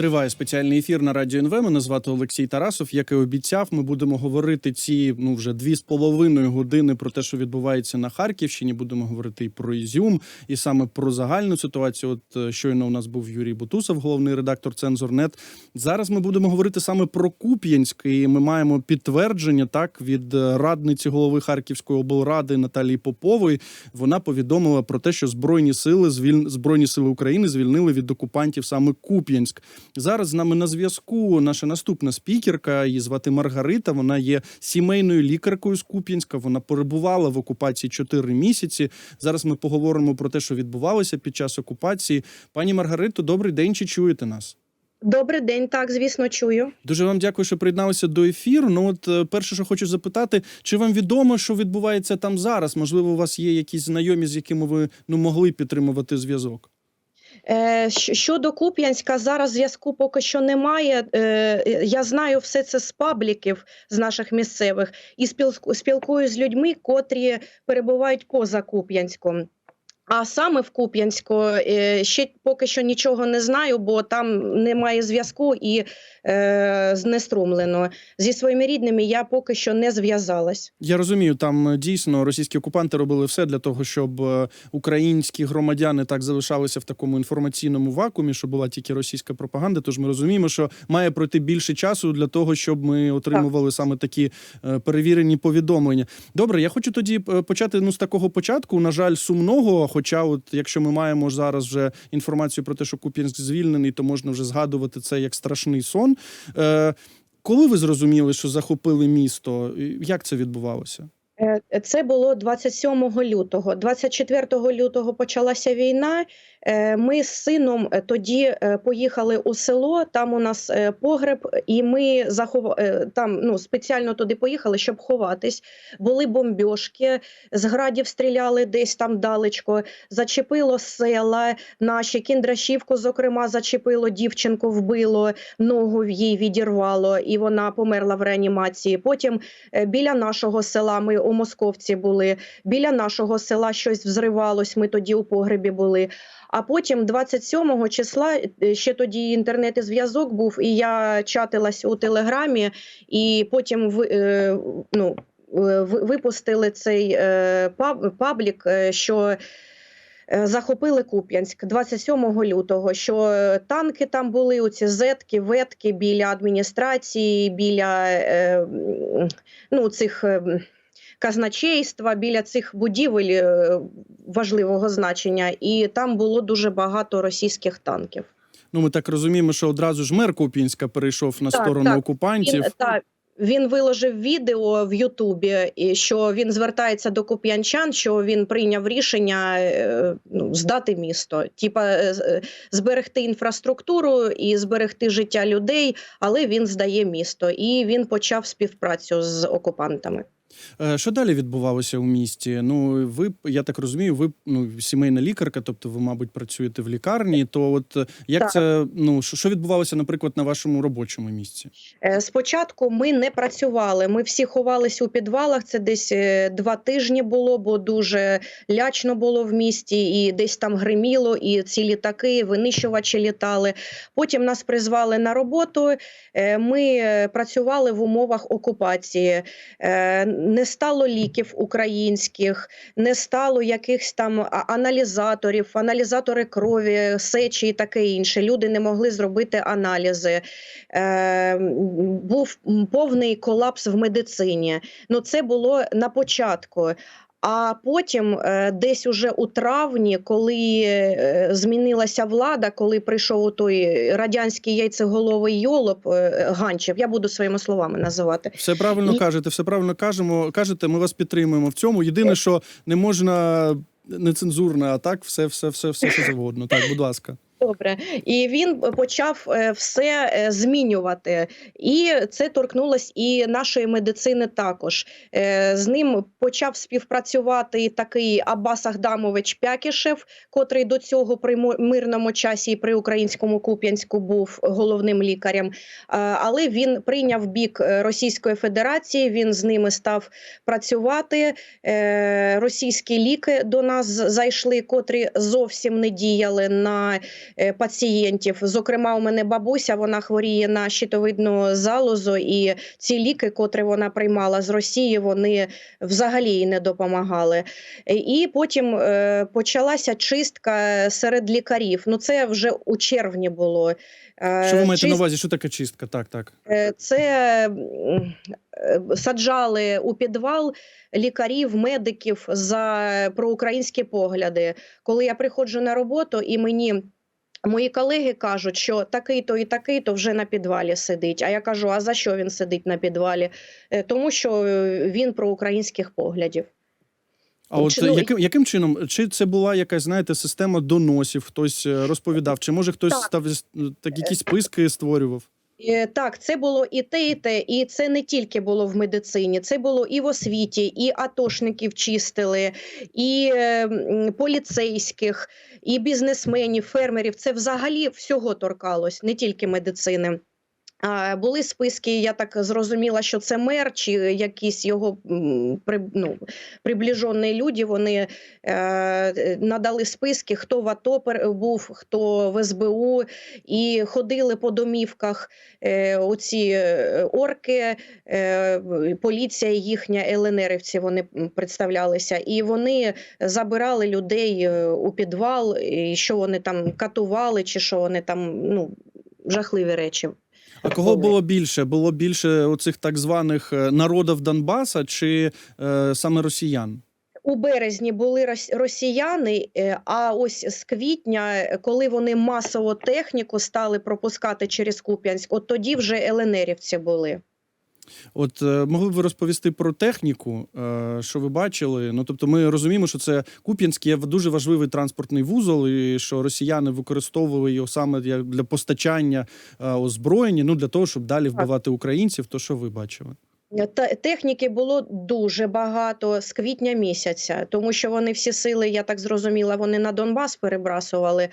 Триває спеціальний ефір на радіо НВ. Мене звати Олексій Тарасов. Як і обіцяв, ми будемо говорити ці ну вже дві з половиною години про те, що відбувається на Харківщині. Будемо говорити і про Ізюм, і саме про загальну ситуацію. От е, щойно у нас був Юрій Бутусов, головний редактор Цензорнет. Зараз ми будемо говорити саме про Куп'янськ, і ми маємо підтвердження так від е, радниці голови Харківської облради Наталії Попової. Вона повідомила про те, що збройні сили звіль... збройні сили України звільнили від окупантів саме Куп'янськ. Зараз з нами на зв'язку наша наступна спікерка. Її звати Маргарита. Вона є сімейною лікаркою з Куп'янська. Вона перебувала в окупації 4 місяці. Зараз ми поговоримо про те, що відбувалося під час окупації. Пані Маргарито, добрий день. Чи чуєте нас? Добрий день, так звісно, чую. Дуже вам дякую, що приєдналися до ефіру. Ну, от е, перше, що хочу запитати, чи вам відомо, що відбувається там зараз? Можливо, у вас є якісь знайомі, з якими ви ну могли підтримувати зв'язок? Е, щодо Куп'янська, зараз зв'язку поки що немає. Е, я знаю все це з пабліків з наших місцевих і спілку- спілкуюсь з людьми, котрі перебувають поза Куп'янськом. А саме в Куп'янську е, ще поки що нічого не знаю, бо там немає зв'язку і е, знеструмлено. Зі своїми рідними я поки що не зв'язалась. Я розумію, там е, дійсно російські окупанти робили все для того, щоб е, українські громадяни так залишалися в такому інформаційному вакуумі, що була тільки російська пропаганда. Тож ми розуміємо, що має пройти більше часу для того, щоб ми отримували саме такі перевірені повідомлення. Добре, я хочу тоді почати ну з такого початку. На жаль, сумного. Хоча, от якщо ми маємо зараз вже інформацію про те, що Куп'янськ звільнений, то можна вже згадувати це як страшний сон. Е, коли ви зрозуміли, що захопили місто, як це відбувалося? Е, Це було 27 лютого. 24 лютого почалася війна. Е, Ми з сином е, тоді е, поїхали у село. Там у нас погреб, і ми захов... там ну спеціально туди поїхали, щоб ховатись. Були бомбьошки, з градів стріляли десь там далечко. Зачепило села наші кіндрашівку, зокрема, зачепило дівчинку, вбило ногу їй відірвало, і вона померла в реанімації. Потім біля нашого села. Ми у Московці були. Біля нашого села щось взривалось. Ми тоді у погребі були. А потім, 27 числа, е, ще тоді інтернет і зв'язок був, і я чатилась у телеграмі, і потім ви- е, ну, е, випустили цей паблік, що. Захопили Куп'янськ 27 лютого. Що танки там були, оці зетки, ветки біля адміністрації, біля ну, цих казначейства, біля цих будівель е, важливого значення, і там було дуже багато російських танків. Ну, ми так розуміємо, що одразу ж мер Куп'янська перейшов на Так, сторону так. окупантів. Він, та, він виложив відео в Ютубі, що він звертається до куп'янчан, що він прийняв рішення е, ну, здати місто, типа е, зберегти інфраструктуру і зберегти життя людей, але він здає місто і він почав співпрацю з окупантами. Е, Що далі відбувалося у місті? Ну, ви, я так розумію, ви ну, сімейна лікарка, тобто ви, мабуть, працюєте в лікарні. То от е, як Так. це ну що, відбувалося, наприклад, на вашому робочому місці? Е, Спочатку ми не працювали. Ми всі ховались у підвалах. Це десь два тижні було, бо дуже лячно було в місті, і десь там гриміло, і ці літаки, винищувачі літали. Потім нас призвали на роботу. Ми працювали в умовах окупації. Не стало ліків українських, не стало якихось там аналізаторів, аналізатори крові, сечі і таке інше. Люди не могли зробити аналізи е, був повний колапс в медицині. Ну, це було на початку. А потім, е, десь уже у травні, коли е, змінилася влада, коли прийшов той радянський яйцеголовий йолоп е, Ганчев, я буду своїми словами називати. Все правильно І- кажете, все правильно кажемо. Кажете, ми вас підтримуємо в цьому. Єдине, що не можна нецензурно, а так все, все, все, все, що завгодно. Так, будь ласка. Добре, і він почав е, все е, змінювати, і це торкнулось і нашої медицини також. Е, З ним почав співпрацювати такий Аббас Ахдамович Пякішев, котрий до цього при мирному часі при українському Куп'янську був головним лікарем. Але він прийняв бік Російської Федерації. Він з ними став працювати. Російські ліки до нас зайшли, котрі зовсім не діяли на пацієнтів. Зокрема, у мене бабуся вона хворіє на щитовидну залозу, і ці ліки, котрі вона приймала з Росії, вони взагалі їй не допомагали. Е, І потім е, почалася чистка серед лікарів. Ну це вже у червні було. Е, Що ви маєте на увазі? Що таке чистка? Так, так. Е, Це е, саджали у підвал лікарів, медиків за проукраїнські погляди. Коли я приходжу на роботу, і мені мої колеги кажуть, що такий-то і такий-то вже на підвалі сидить. А я кажу: а за що він сидить на підвалі? Е, Тому що він про українських поглядів. А от Чи, ну, яким, яким чином? Чи це була якась, знаєте, система доносів, хтось е, розповідав, чи може хтось Так. став так, якісь списки створював? Е, Так, це було і те, і те, і це не тільки було в медицині, це було і в освіті, і атошників чистили, і е, поліцейських, і бізнесменів, фермерів. Це взагалі всього торкалось, не тільки медицини. Були списки, я так зрозуміла, що це мер чи якісь його ну, приближені люди. Вони е, надали списки, хто в АТО був, хто в СБУ, і ходили по домівках е, оці е, орки, е, поліція їхня, ЛНРівці вони представлялися, і вони забирали людей е, у підвал, і що вони там катували, чи що вони там ну, жахливі речі. А кого було більше? Було більше оцих так званих е, народів Донбаса чи е, саме росіян? У березні були рос- росіяни, е, а ось з квітня, е, коли вони масово техніку стали пропускати через Куп'янськ, от тоді вже ЛНРівці були. От е, могли б ви розповісти про техніку, е, що ви бачили? Ну тобто, ми розуміємо, що це Куп'янський є дуже важливий транспортний вузол, і що росіяни використовували його саме для постачання е, озброєння, ну для того, щоб далі вбивати українців. То що ви бачили? Техніки було дуже багато з квітня місяця, тому що вони всі сили, я так зрозуміла, вони на Донбас перебрасували.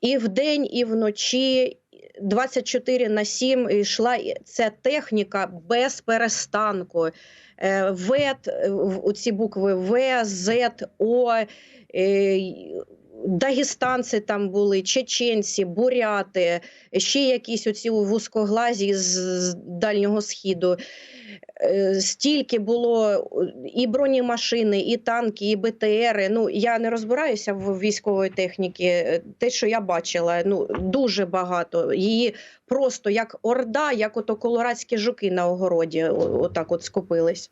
І вдень, і вночі 24 на 7 йшла ця техніка без перестанку. Е, ВЕТ, е, оці букви В, З, О, е, Дагестанці там були, чеченці, буряти, ще якісь оці вузькоглазі з, Дальнього Східу. Е, Стільки було і бронемашини, і танки, і БТРи. Ну я не розбираюся в військової техніки. Е, Те, що я бачила, ну дуже багато. Її просто як орда, як ото колорадські жуки на огороді. Отак от скупились.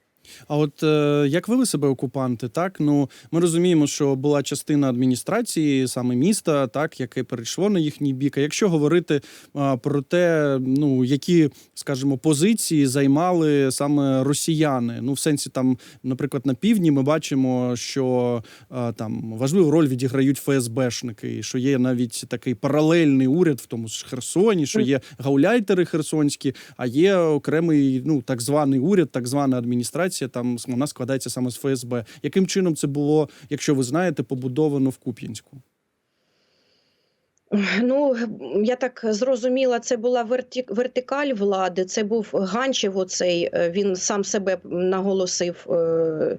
А от е, як вели себе окупанти? Так ну ми розуміємо, що була частина адміністрації, саме міста, так яке перейшло на їхній бік. А якщо говорити а, про те, ну які, скажімо, позиції займали саме росіяни, ну в сенсі там, наприклад, на півдні ми бачимо, що а, там важливу роль відіграють ФСБшники, що є навіть такий паралельний уряд в тому ж Херсоні, що є гауляйтери херсонські, а є окремий ну так званий уряд, так звана адміністрація. Там вона складається саме з ФСБ. Яким чином це було, якщо ви знаєте, побудовано в Куп'янську? Ну, я так зрозуміла, це була вертикаль влади. Це був Ганчев. Оцей е, він сам себе наголосив, е,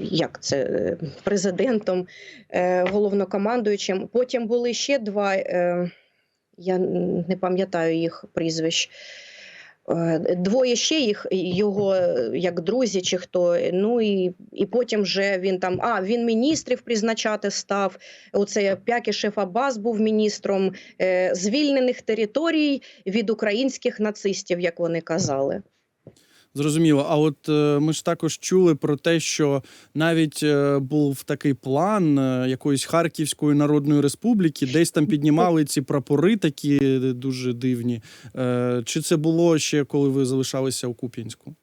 як це е, президентом, головнокомандуючим. Потім були ще два. Я не пам'ятаю їх прізвищ. Е, Двоє ще їх його е, як друзі, чи хто. Ну і, і потім вже він там. А він міністрів призначати став. Оце Пякішев Абас був міністром е, звільнених територій від українських нацистів, як вони казали. Зрозуміло. А от е, ми ж також чули про те, що навіть е, був такий план е, якоїсь Харківської Народної Республіки, десь там піднімали ці прапори, такі дуже дивні. Чи це було ще коли ви залишалися у Куп'янську?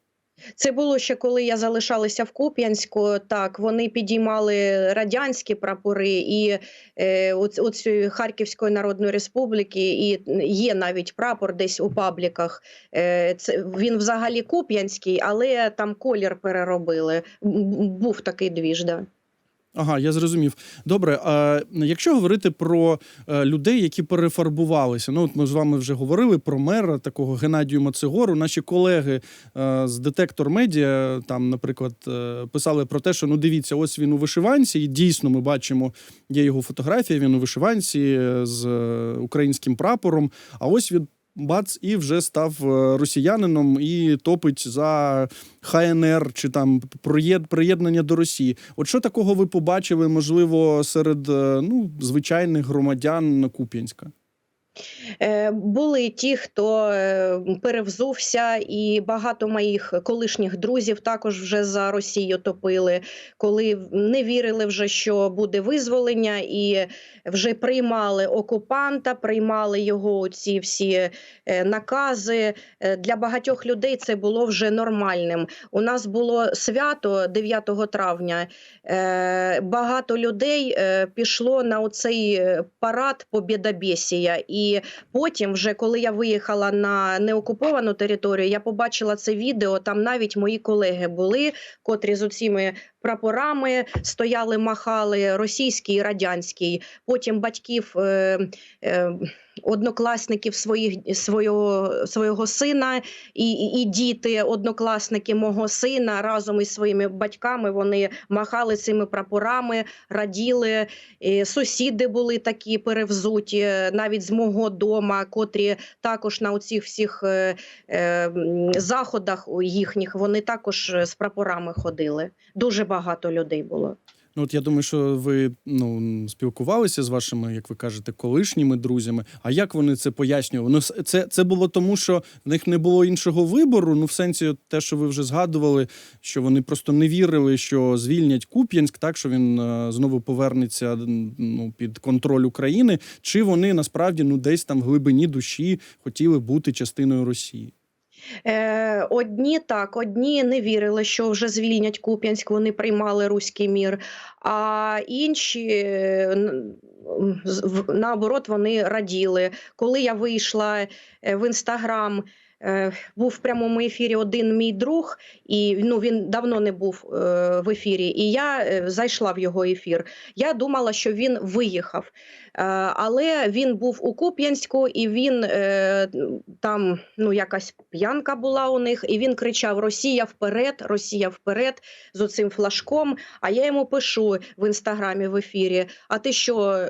Це було ще коли я залишалася в Куп'янську. Так вони підіймали радянські прапори і е, оцю Харківської Народної Республіки, і є навіть прапор десь у пабліках. Е, це він взагалі Куп'янський, але там колір переробили. Був такий двіж, да. Ага, я зрозумів. Добре, а якщо говорити про е, людей, які перефарбувалися, ну от ми з вами вже говорили про мера такого Геннадію Мацигору. Наші колеги е, з детектор медіа там, наприклад, е, писали про те, що ну дивіться, ось він у вишиванці, і дійсно ми бачимо, є його фотографія. Він у вишиванці з українським прапором. А ось він. Бац, і вже став е, росіянином і топить за ХНР чи там приєднання до Росії. От що такого ви побачили, можливо, серед е, ну, звичайних громадян Куп'янська? Е, Були ті, хто е, перевзувся, і багато моїх колишніх друзів також вже за Росію топили, коли не вірили вже, що буде визволення, і вже приймали окупанта, приймали його ці всі е, накази. Для багатьох людей це було вже нормальним. У нас було свято 9 травня. Багато людей пішло на оцей парад Побєдобєсія. І потім, вже коли я виїхала на неокуповану територію, я побачила це відео. Там навіть мої колеги були, котрі з оціми прапорами стояли, махали російський і радянський. Потім батьків. Е, е, Однокласників своїх свого, свого сина і, і, і діти, однокласники мого сина разом із своїми батьками вони махали цими прапорами, раділи. І сусіди були такі перевзуті, е, навіть з мого дома, котрі також на оцих всіх е, е, заходах їхніх вони також е, з прапорами ходили. Дуже багато людей було. Ну, от я думаю, що ви ну, спілкувалися з вашими, як ви кажете, колишніми друзями. А як вони це пояснювали? Ну, це, це було тому, що в них не було іншого вибору. Ну, в сенсі, от те, що ви вже згадували, що вони просто не вірили, що звільнять Куп'янськ, так що він е, знову повернеться ну, під контроль України. Чи вони насправді ну десь там в глибині душі хотіли бути частиною Росії? Е, одні так, одні не вірили, що вже звільнять Куп'янськ, вони приймали руський мір. А інші е, наоборот вони раділи. Коли я вийшла е, в інстаграм. Е, Був в прямому ефірі один мій друг, і ну він давно не був е, в ефірі. І я е, зайшла в його ефір. Я думала, що він виїхав, але він був у Куп'янську, і він там ну якась п'янка була у них, і він кричав: Росія вперед, Росія вперед з оцим флажком. А я йому пишу в інстаграмі в ефірі: А ти що,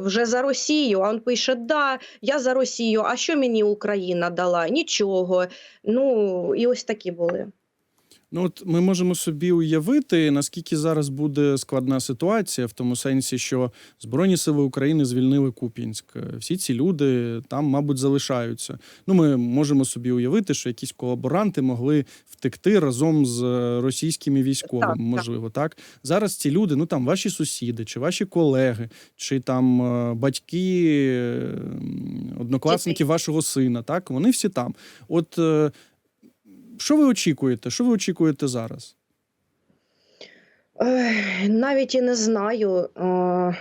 вже за Росію? А він пише: Да, я за Росію. А що мені Україна дала? Нічого. Ну і ось такі були. Ну, от ми можемо собі уявити, наскільки зараз буде складна ситуація, в тому сенсі, що Збройні сили України звільнили Куп'янськ. Е, Всі ці люди там, мабуть, залишаються. Ну, ми можемо собі уявити, що якісь колаборанти могли втекти разом з е, російськими військовими. Так, так. можливо, так зараз ці люди, ну там ваші сусіди, чи ваші колеги, чи там е, батьки, однокласники вашого сина, так вони всі там. От. Що ви очікуєте? Що ви очікуєте зараз? Навіть і не знаю. Е,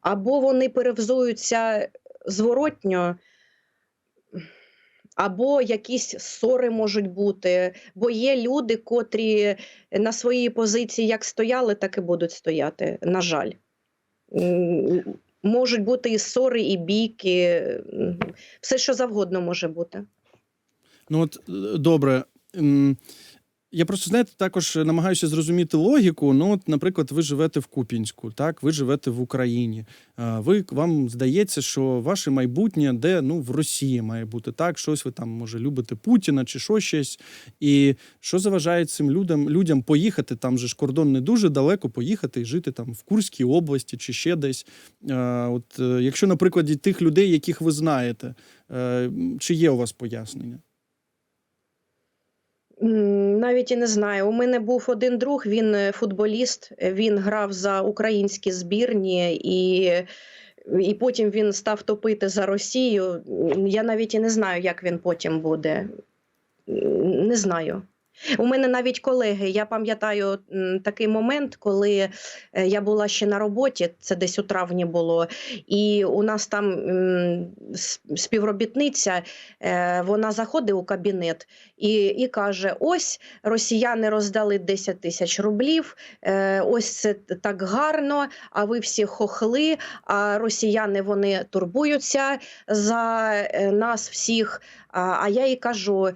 Або вони перевзуються зворотньо, або якісь ссори можуть бути. Бо є люди, котрі на своїй позиції як стояли, так і будуть стояти. На жаль. Можуть бути і ссори, і бійки, все, що завгодно може бути. Ну от е, добре. Я просто знаєте, також намагаюся зрозуміти логіку. Ну, от, наприклад, ви живете в Куп'янську, так, ви живете в Україні. Ви вам здається, що ваше майбутнє де ну в Росії має бути так. Щось ви там може любите Путіна чи що щось. І що заважає цим людям людям поїхати? Там же ж кордон не дуже далеко поїхати і жити там в Курській області чи ще десь. От е, якщо на прикладі тих людей, яких ви знаєте, е, чи є у вас пояснення? Навіть і не знаю. У мене був один друг, він е, футболіст, він грав за українські збірні, і, і потім він став топити за Росію. Я навіть і не знаю, як він потім буде. Не знаю. У мене навіть колеги, я пам'ятаю такий момент, коли е, я була ще на роботі, це десь у травні було, і у нас там співробітниця, е, вона заходить у кабінет і, і каже: ось росіяни роздали 10 тисяч рублів, е, ось це так гарно, а ви всі хохли, а росіяни вони турбуються за е, нас всіх. А, я їй кажу: е,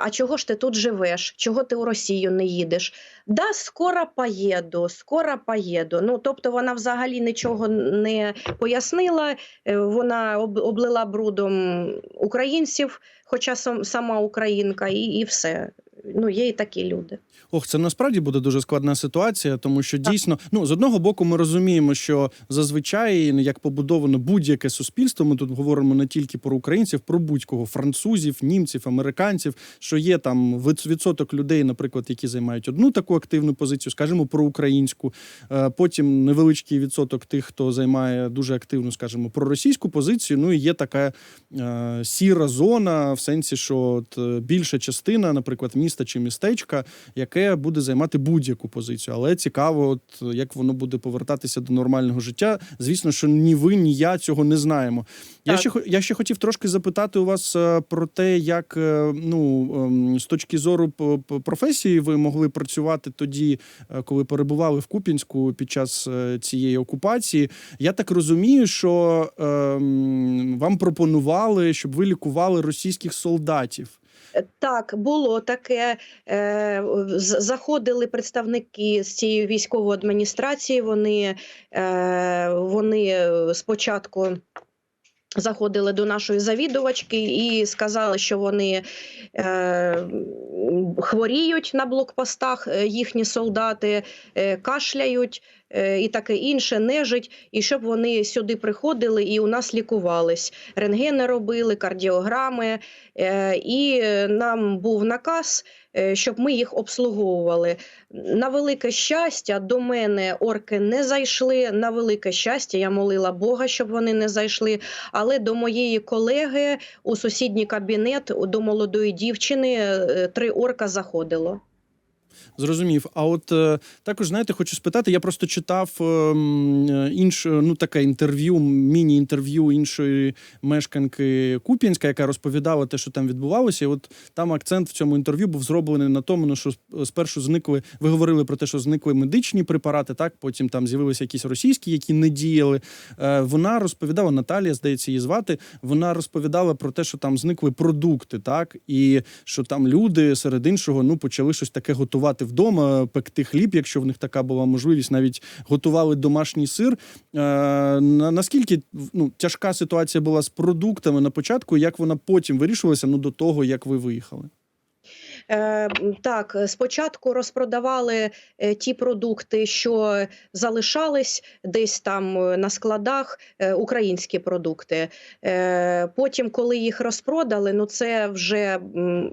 а чого ж ти тут живеш? Чого ти у Росію не їдеш? Да, скоро поїду, скоро поїду. Ну, тобто вона взагалі нічого не пояснила. Вона облила брудом українців, хоча сам, сама українка, і, і все. Ну, є і такі люди. Ох, це насправді буде дуже складна ситуація, тому що дійсно, ну з одного боку, ми розуміємо, що зазвичай ну, як побудовано будь-яке суспільство. Ми тут говоримо не тільки про українців, про будь-кого французів, німців, американців. Що є там відсоток людей, наприклад, які займають одну таку активну позицію, скажімо, про українську. Е, Потім невеличкий відсоток тих, хто займає дуже активну, скажімо, проросійську позицію. Ну і є така е, сіра зона, в сенсі, що от, е, більша частина, наприклад, міста чи містечка, яке буде займати будь-яку позицію. Але цікаво, от як воно буде повертатися до нормального життя. Звісно, що ні ви, ні я цього не знаємо. Я ще я ще хотів трошки запитати у вас е, про те, як е, ну ем, з точки зору професії ви могли працювати тоді, е, коли перебували в Куп'янську під час цієї окупації. Я так розумію, що ем, вам пропонували, щоб ви лікували російських солдатів. Так, було таке. Е, Заходили представники з цієї військової адміністрації. Вони, е, вони спочатку заходили до нашої завідувачки і сказали, що вони е, хворіють на блокпостах, е, їхні солдати, е, кашляють. е, І таке інше нежить, і щоб вони сюди приходили і у нас лікувались. Рентгени робили, кардіограми, Е, І е, нам був наказ, щоб ми їх обслуговували. На велике щастя, до мене орки не зайшли. На велике щастя, я молила Бога, щоб вони не зайшли. Але до моєї колеги у сусідній кабінет до молодої дівчини е, три орка заходило. Зрозумів. А от е, також знаєте, хочу спитати. Я просто читав ем, е, інше, ну таке інтерв'ю, міні-інтерв'ю іншої мешканки Куп'янська, яка розповідала те, що там відбувалося. І от там акцент в цьому інтерв'ю був зроблений на тому, ну, що спершу зникли. Ви говорили про те, що зникли медичні препарати, так потім там з'явилися якісь російські, які не діяли. Е, вона розповідала Наталія, здається, її звати. Вона розповідала про те, що там зникли продукти, так і що там люди серед іншого ну почали щось таке готувати вдома, пекти хліб, якщо в них така була можливість, навіть готували домашній сир. Е, на, наскільки ну, тяжка ситуація була з продуктами на початку, як вона потім вирішувалася ну, до того, як ви виїхали? Е, Так, е, спочатку розпродавали е, ті продукти, що залишались десь там на складах, українські продукти. Потім, коли їх розпродали, ну це вже,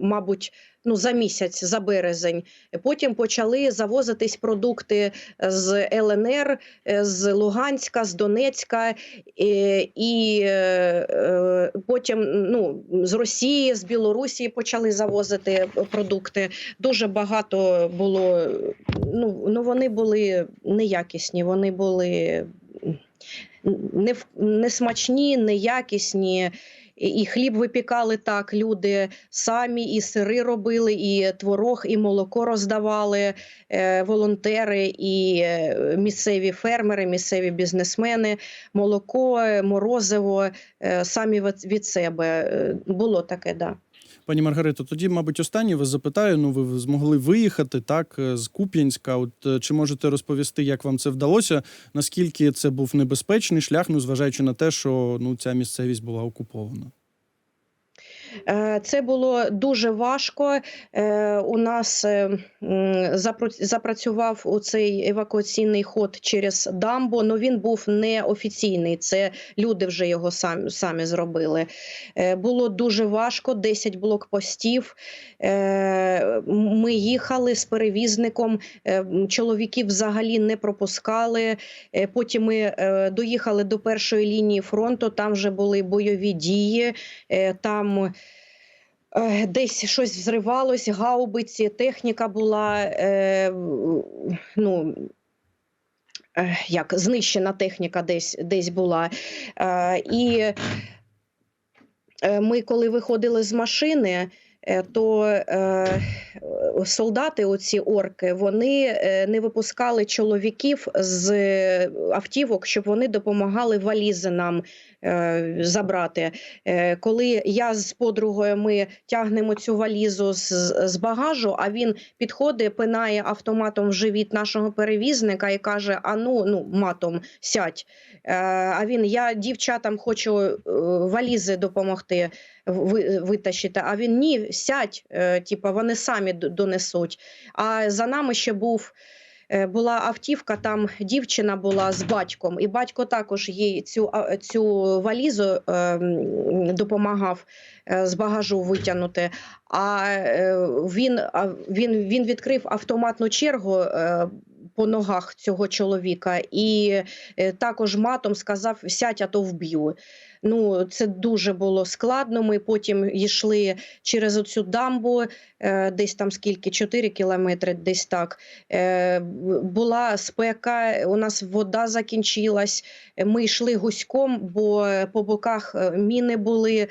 мабуть, ну за місяць, за березень. Потім почали завозитись продукти з ЛНР, з Луганська, з Донецька, і е, потім ну, з Росії, з Білорусі почали завозити продукти. Дуже багато було. Ну, ну вони були неякісні, вони були не, несмачні, неякісні. І хліб випікали так, люди самі, і сири робили, і творог, і молоко роздавали е, волонтери, і е, місцеві фермери, місцеві бізнесмени, молоко, морозиво е, самі від, себе. Було таке, да. Пані Маргарито, тоді, мабуть, останнє вас запитаю. Ну, ви змогли виїхати так е, з Куп'янська. От е, чи можете розповісти, як вам це вдалося? Наскільки це був небезпечний шлях, ну зважаючи на те, що ну ця місцевість була окупована? Е, Це було дуже важко. Е, У нас е, запрацював у цей евакуаційний ход через дамбу, але він був неофіційний. Це люди вже його самі, самі зробили. Було дуже важко, 10 блокпостів. Ми їхали з перевізником, чоловіків взагалі не пропускали. Потім ми доїхали до першої лінії фронту, там вже були бойові дії. Там Десь щось взривалось, гаубиці, техніка була е, ну, е, як знищена техніка десь, десь була. Е, і е, ми, коли виходили з машини, е, то е, солдати, оці орки, вони е, не випускали чоловіків з е, автівок, щоб вони допомагали валізи нам е, забрати. Е, коли я з подругою ми тягнемо цю валізу з, з багажу, а він підходить, пинає автоматом в живіт нашого перевізника і каже: А ну, ну матом сядь. Е, А він я дівчатам хочу е, валізи допомогти витащити. А він ні, сядь, е, типа вони самі донесуть. А за нами ще був. Е, Була автівка, там дівчина була з батьком, і батько також їй цю, цю валізу е, допомагав е, з багажу витягнути. А е, він, він, він відкрив автоматну чергу по ногах цього чоловіка і також матом сказав: сядь, а то вб'ю. Ну, це дуже було складно. Ми потім йшли через оцю дамбу, е, десь там скільки, 4 кілометри, десь так. Е, була спека, у нас вода закінчилась. Ми йшли гуськом, бо по боках е, міни були.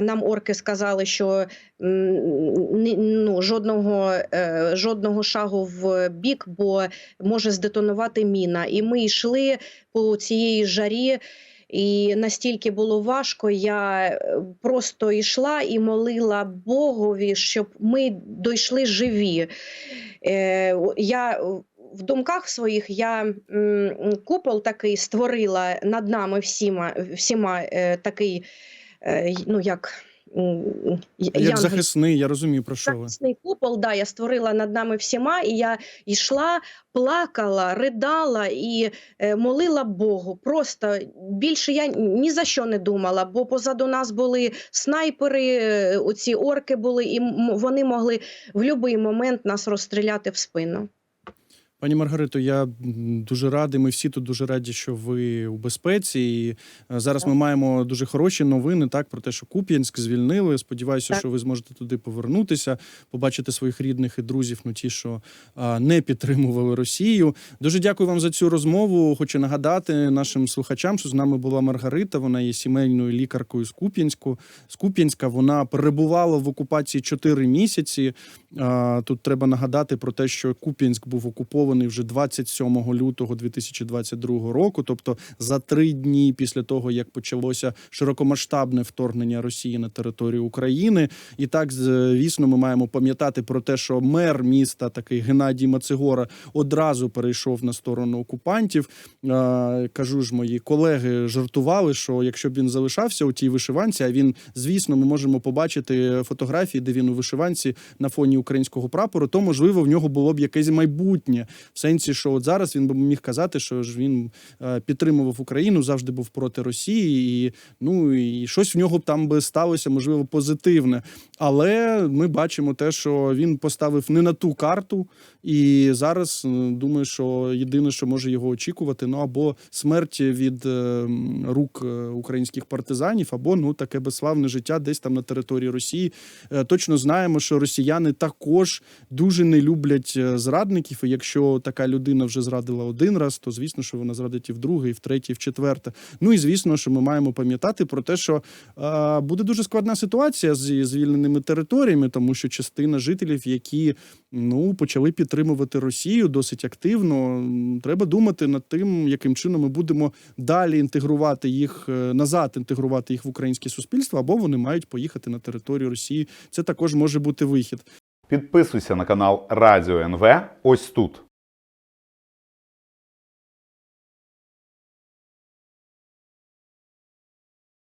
Нам орки сказали, що ну, жодного, жодного шагу в бік, бо може здетонувати міна. І ми йшли по цієї жарі. І настільки було важко, я е, просто йшла і молила Богові, щоб ми дійшли живі. Е, я в думках своїх я купол такий створила над нами всіма, всіма е, такий, ну як. Як янгол- захисний, я розумію про що ви. захисний купол, да, я створила над нами всіма, і я йшла, плакала, ридала і е, молила Богу. Просто більше я ні за що не думала, бо позаду нас були снайпери, е, оці орки були, і вони могли в будь-який момент нас розстріляти в спину. Пані Маргарито, я дуже радий. Ми всі тут дуже раді, що ви у безпеці. І е, зараз Так. ми маємо дуже хороші новини, так про те, що Куп'янськ звільнили. Сподіваюся, Так. що ви зможете туди повернутися, побачити своїх рідних і друзів, ну ті, що а, не підтримували Росію. Дуже дякую вам за цю розмову. Хочу нагадати нашим слухачам, що з нами була Маргарита. Вона є сімейною лікаркою з Куп'янську. З Куп'янська вона перебувала в окупації 4 місяці. А, Тут треба нагадати про те, що Куп'янськ був окупований вже 27 лютого 2022 року, тобто за три дні після того, як почалося широкомасштабне вторгнення Росії на територію України. І так, звісно, ми маємо пам'ятати про те, що мер міста, такий Геннадій Мацигора, одразу перейшов на сторону окупантів. Кажу ж, мої колеги жартували, що якщо б він залишався у тій вишиванці, а він, звісно, ми можемо побачити фотографії, де він у вишиванці на фоні українського прапору, то можливо в нього було б якесь майбутнє. В сенсі, що от зараз він би міг казати, що ж він е, підтримував Україну, завжди був проти Росії, і ну і щось в нього там би сталося, можливо, позитивне. Але ми бачимо те, що він поставив не на ту карту, і зараз е, думаю, що єдине, що може його очікувати, ну або смерть від е, рук українських партизанів, або ну таке безславне життя десь там на території Росії. Точно знаємо, що росіяни також дуже не люблять зрадників. І якщо така людина вже зрадила один раз, то звісно, що вона зрадить і в другий, і в третій, і в четверте. Ну і звісно, що ми маємо пам'ятати про те, що е, буде дуже складна ситуація з звільненими територіями, тому що частина жителів, які ну почали підтримувати Росію досить активно. Треба думати над тим, яким чином ми будемо далі інтегрувати їх е, назад, інтегрувати їх в українське суспільство, або вони мають поїхати на територію Росії. Це також може бути вихід. Підписуйся на канал Радіо НВ ось тут.